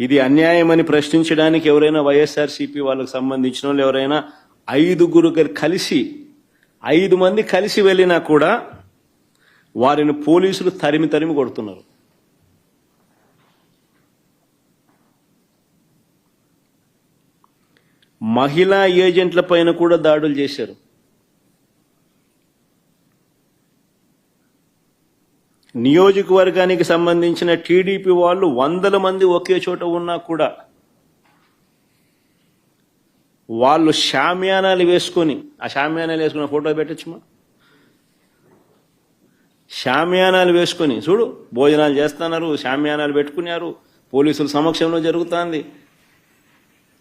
ఇది అన్యాయమని ప్రశ్నించడానికి ఎవరైనా వైఎస్ఆర్సీపీ వాళ్ళకి సంబంధించిన వాళ్ళు ఎవరైనా ఐదుగురు కలిసి ఐదు మంది కలిసి వెళ్ళినా కూడా వారిని పోలీసులు తరిమి తరిమి కొడుతున్నారు. మహిళా ఏజెంట్ల పైన కూడా దాడులు చేశారు. నియోజకవర్గానికి సంబంధించిన టీడీపీ వాళ్ళు వందల మంది ఒకే చోట ఉన్నా కూడా వాళ్ళు షామ్యానాలు వేసుకొని ఆ షామ్యానాలు వేసుకున్న ఫోటో పెట్టచ్చుమా? షామ్యానాలు వేసుకొని చూడు భోజనాలు చేస్తున్నారు షామ్యానాలు పెట్టుకున్నారు పోలీసుల సమక్షంలో జరుగుతుంది.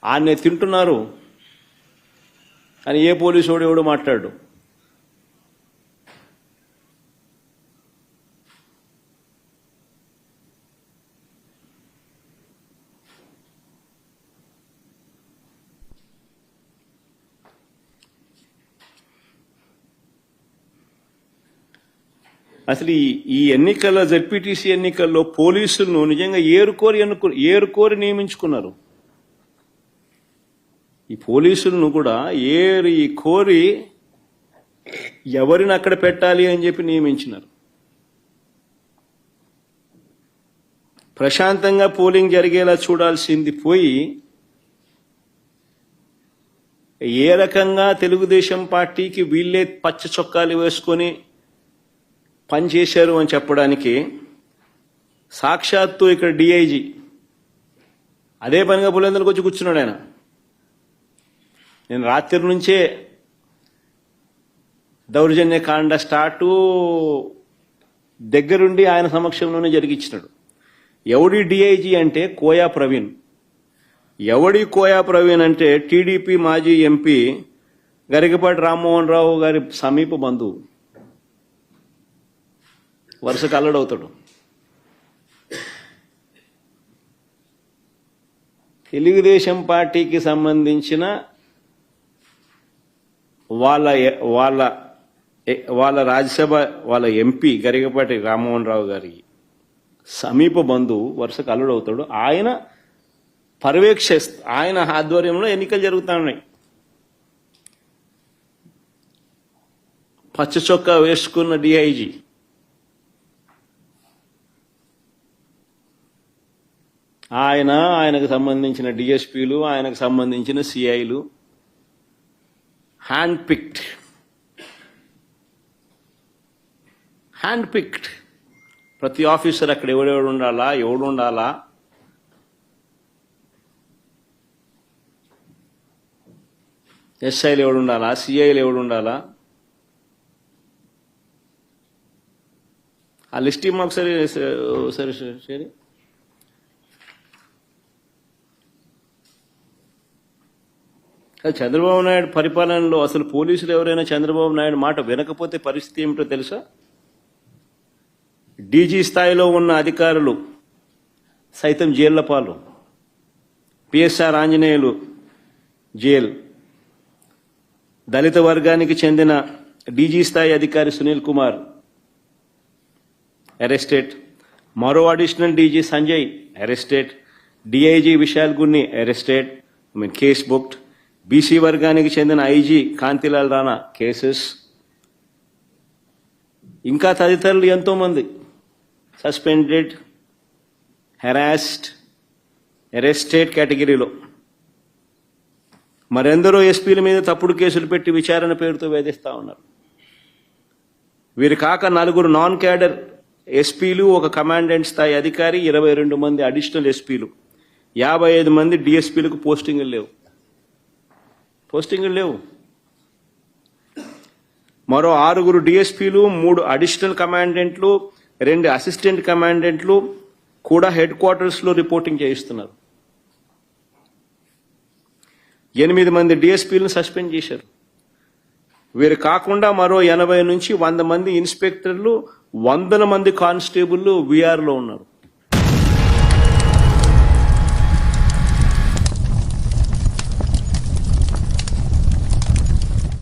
ఆన్నే తింటున్నారు. అని ఏ పోలీసు వాడు ఎవడు మాట్లాడు? అసలు ఈ ఈ ఎన్నికల జెడ్పీటీసీ ఎన్నికల్లో పోలీసులను నిజంగా ఏరుకోరి ఎన్నుకు ఏరుకోరి నియమించుకున్నారు. ఈ పోలీసులను కూడా ఏరి కోరి ఎవరిని అక్కడ పెట్టాలి అని చెప్పి నియమించినారు. ప్రశాంతంగా పోలింగ్ జరిగేలా చూడాల్సింది పోయి ఏ రకంగా తెలుగుదేశం పార్టీకి వీళ్ళే పచ్చ చొక్కాలు వేసుకొని పనిచేశారు అని చెప్పడానికి సాక్షాత్తు ఇక్కడ డిఐజీ. అదే పనిగా పులేందరికి వచ్చి కూర్చున్నాడు ఆయన. నేను రాత్రి నుంచే దౌర్జన్య కాండ స్టార్టు దగ్గరుండి ఆయన సమక్షంలోనే జరిగించినాడు ఎవడి డిఐజీ అంటే కోయా ప్రవీణ్. ఎవడి కోయా ప్రవీణ్ అంటే టీడీపీ మాజీ ఎంపీ గరికపాటి రామ్మోహన్ రావు గారి సమీప బంధువు. వరుసకు అల్లడవుతాడు తెలుగుదేశం పార్టీకి సంబంధించిన వాళ్ళ వాళ్ళ వాళ్ళ రాజ్యసభ వాళ్ళ ఎంపీ గరిగపాటి రామ్మోహన్ రావు గారి సమీప బంధువు వరుసకు అల్లుడవుతాడు ఆయన పర్యవేక్ష ఆయన ఆధ్వర్యంలో ఎన్నికలు జరుగుతున్నాయి పచ్చ చొక్కా వేసుకున్న డిఐజీ ఆయన ఆయనకు సంబంధించిన డిఎస్పీలు ఆయనకు సంబంధించిన సిఐలు హ్యాండ్ పిక్డ్ హ్యాండ్ పిక్డ్ ప్రతి ఆఫీసర్ అక్కడ ఎవడెవడు ఉండాలా ఎవడు ఉండాలా? ఎస్ఐలు ఎవడు ఉండాలా? సిఐలు ఎవడు ఉండాలా? ఆ లిస్ట్ ఇమ్మ ఒకసారి సరే సరే సరే కానీ చంద్రబాబు నాయుడు పరిపాలనలో అసలు పోలీసులు ఎవరైనా చంద్రబాబు నాయుడు మాట వినకపోతే పరిస్థితి ఏమిటో తెలుసా? డీజీ స్థాయిలో ఉన్న అధికారులు సైతం జైళ్ళ పాలు. PSR Anjaneyulu jail. దళిత వర్గానికి చెందిన డీజీ స్థాయి అధికారి సునీల్ కుమార్ అరెస్టెడ్. మరో additional DG Sanjay arrested. DIG Vishal Gunni arrested. I mean case booked. BC వర్గానికి చెందిన ఐజీ కాంతిలాల్ రాణా కేసెస్. ఇంకా తదితరులు ఎంతో మంది సస్పెండెడ్ హెరాస్డ్ అరెస్టెడ్ కేటగిరీలో. మరెందరో ఎస్పీల మీద తప్పుడు కేసులు పెట్టి విచారణ పేరుతో వేధిస్తా ఉన్నారు. వీరు కాక నలుగురు నాన్ క్యాడర్ ఎస్పీలు ఒక కమాండెంట్ స్థాయి అధికారి ఇరవై రెండు మంది అడిషనల్ ఎస్పీలు యాభై ఐదు మంది డిఎస్పీలకు పోస్టింగ్లు లేవు. పోస్టింగులు లేవు. మరో ఆరుగురు డిఎస్పీలు మూడు అడిషనల్ కమాండెంట్లు రెండు అసిస్టెంట్ కమాండెంట్లు కూడా హెడ్ క్వార్టర్స్లో రిపోర్టింగ్ చేయిస్తున్నారు. ఎనిమిది మంది డిఎస్పీలను సస్పెండ్ చేశారు. వీరు కాకుండా మరో ఎనభై నుంచి వంద మంది ఇన్స్పెక్టర్లు వందల మంది కానిస్టేబుల్ వీఆర్లో ఉన్నారు.